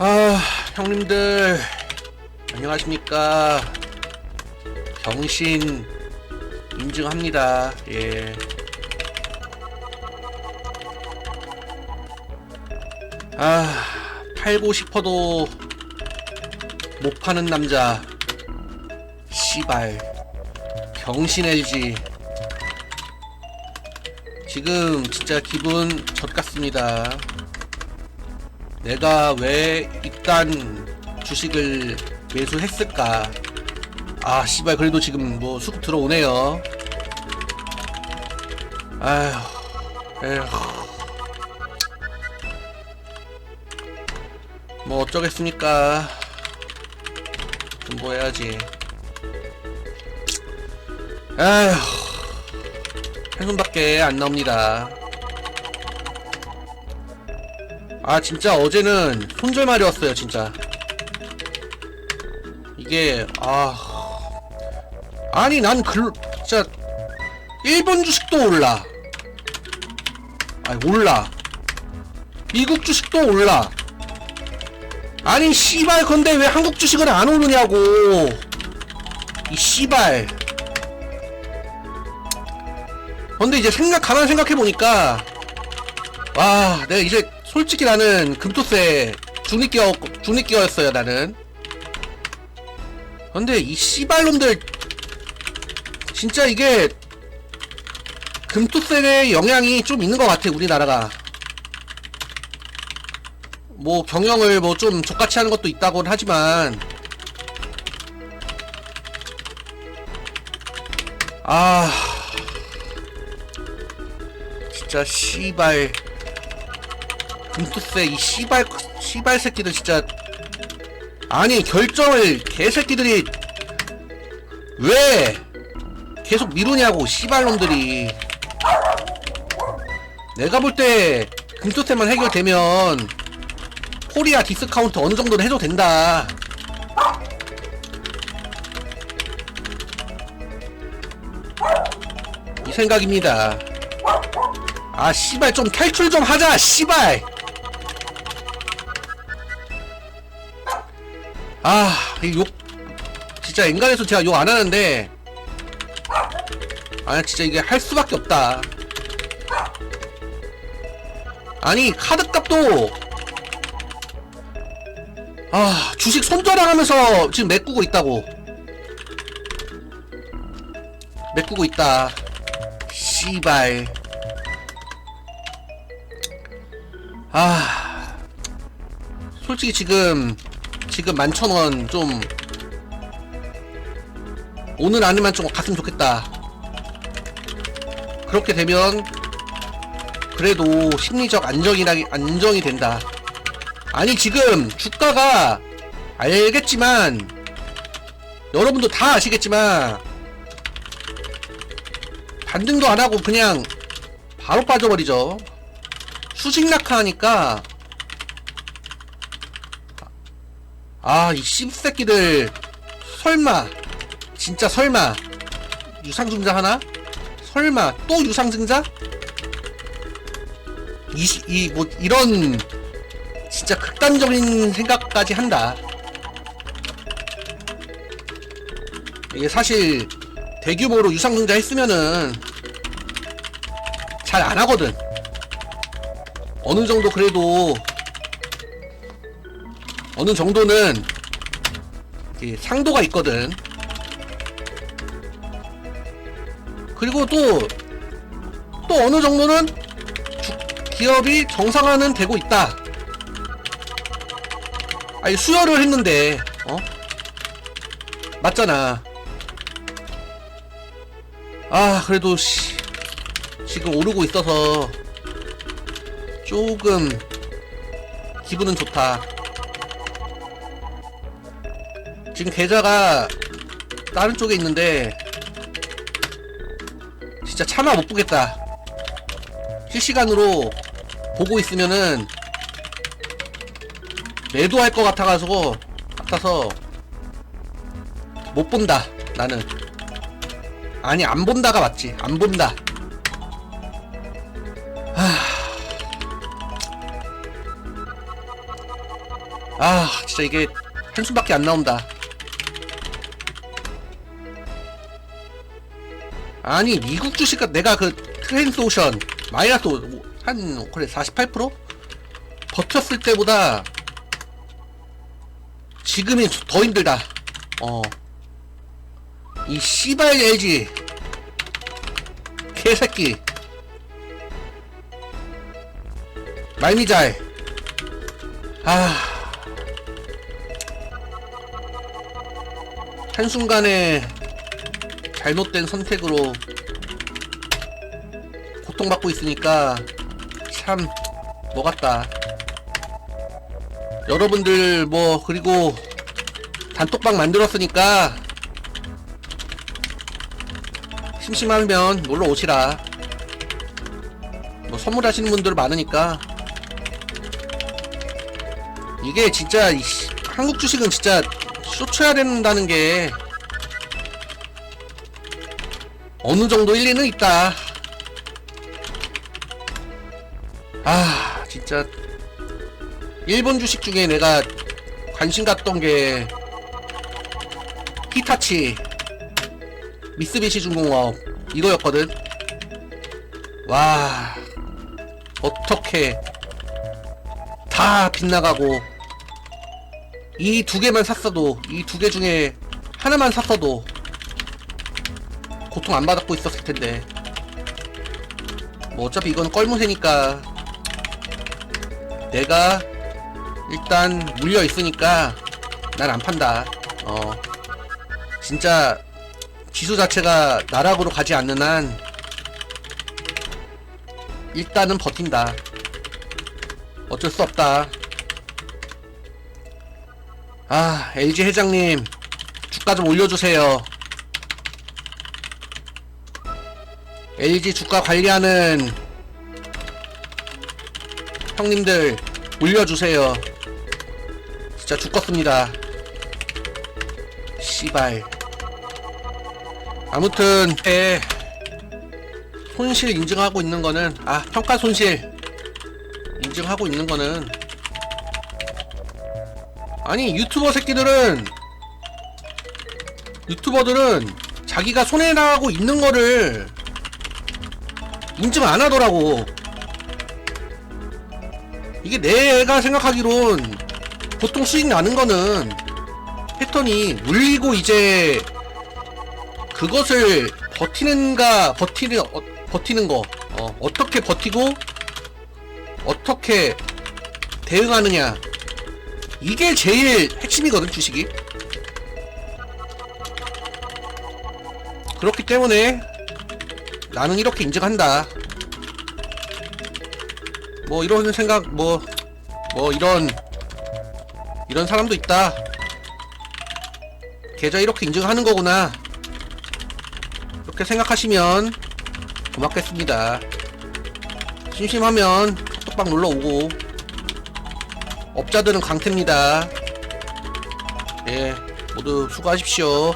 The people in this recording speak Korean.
아, 형님들, 안녕하십니까. 병신 인증합니다. 예. 아, 팔고 싶어도 못 파는 남자. 씨발. 병신 LG. 지금 진짜 기분 젖 같습니다. 내가 왜 이딴 주식을 매수했을까? 아, 씨발, 그래도 지금 뭐 수급 들어오네요. 아휴, 에휴. 뭐 어쩌겠습니까? 공부해야지. 아휴, 한숨밖에 안 나옵니다. 아 진짜 어제는 손절말이 왔어요 진짜. 이게 아. 아니 난 글, 진짜 일본 주식도 올라. 아니 올라. 미국 주식도 올라. 아니 씨발 근데 왜 한국 주식은 안 오르냐고. 이 씨발. 근데 이제 생각 가만 생각해 보니까 와 내가 이제 솔직히 나는 금토세 중립기어 중립기어였어요 나는. 근데 이 씨발놈들 진짜 이게 금토세의 영향이 좀 있는 것 같아 우리나라가. 뭐 경영을 뭐 좀 족같이 하는 것도 있다곤 하지만. 아. 진짜 씨발 금투세 이 씨발 씨발 새끼들 진짜. 아니 결정을 개새끼들이 왜 계속 미루냐고 씨발놈들이. 내가 볼 때 금투세만 해결되면 코리아 디스카운트 어느 정도는 해도 된다. 이 생각입니다. 아 씨발 좀 탈출 좀 하자 씨발 아, 이 욕, 진짜 엔간해서 제가 욕 안 하는데, 아, 진짜 이게 할 수밖에 없다. 아니, 카드 값도, 아, 주식 손절하면서 지금 메꾸고 있다고. 메꾸고 있다. 씨발. 아, 솔직히 지금, 지금 만천원 좀 오늘 안에만 좀 갔으면 좋겠다. 그렇게 되면 그래도 심리적 안정이라 안정이 된다. 아니 지금 주가가 알겠지만 여러분도 다 아시겠지만 반등도 안 하고 그냥 바로 빠져버리죠. 수직 낙하하니까 아, 이 씹새끼들. 설마. 진짜 설마. 유상증자 하나? 설마. 또 유상증자? 이, 시- 이, 뭐, 이런. 진짜 극단적인 생각까지 한다. 이게 사실, 대규모로 유상증자 했으면은, 잘 안 하거든. 어느 정도 그래도, 어느 정도는 이 상도가 있거든. 그리고 또, 또 어느 정도는 주- 기업이 정상화는 되고 있다. 아니, 수혈을 했는데, 어? 맞잖아. 아, 그래도, 씨, 지금 오르고 있어서, 조금, 기분은 좋다. 지금 계좌가 다른 쪽에 있는데 진짜 차마 못 보겠다. 실시간으로 보고 있으면은 매도할 것 같아가지고 같아서 못 본다 나는. 아니 안 본다가 맞지. 안 본다. 하... 아 진짜 이게 한숨밖에 안 나온다 아니 미국 주식가 내가 그 트랜스오션 마이너스 오- 한 그래 48% 버텼을 때보다 지금이 더 힘들다. 어 이 씨발 LG. 개새끼. 말미잘. 아. 한순간에 잘못된 선택으로 고통받고 있으니까 참 뭐같다. 여러분들 뭐 그리고 단톡방 만들었으니까 심심하면 놀러 오시라. 뭐 선물하시는 분들 많으니까. 이게 진짜 한국 주식은 진짜 쇼쳐야 된다는 게 어느 정도 일리는 있다. 아, 진짜 일본 주식 중에 내가 관심 갔던 게 히타치, 미쓰비시 중공업 이거였거든. 와, 어떻게 다 빗나가고 이 두 개만 샀어도 이 두 개 중에 하나만 샀어도 고통 안 받았고 있었을 텐데. 뭐 어차피 이건 껄무새니까. 내가 일단 물려 있으니까 난 안 판다. 어. 진짜 지수 자체가 나락으로 가지 않는 한 일단은 버틴다. 어쩔 수 없다. 아 LG 회장님 주가 좀 올려주세요 LG 주가 관리하는 형님들 올려주세요. 진짜 죽겠습니다. 씨발. 아무튼 에 손실 인증하고 있는 거는 아 평가 손실 인증하고 있는 거는 아니 유튜버 새끼들은 유튜버들은 자기가 손해나고 있는 거를 인증 안 하더라고. 이게 내가 생각하기론 보통 수익 나는 거는 패턴이 물리고 이제 그것을 버티는가 버티는 어, 버티는 거. 어, 어떻게 버티고 어떻게 대응하느냐. 이게 제일 핵심이거든 주식이. 그렇기 때문에 나는 이렇게 인정한다. 뭐 이런 생각 뭐뭐 이런 이런 사람도 있다. 계좌 이렇게 인증하는 거구나. 이렇게 생각하시면 고맙겠습니다. 심심하면 톡톡방 놀러 오고 업자들은 강태입니다. 예, 모두 수고하십시오.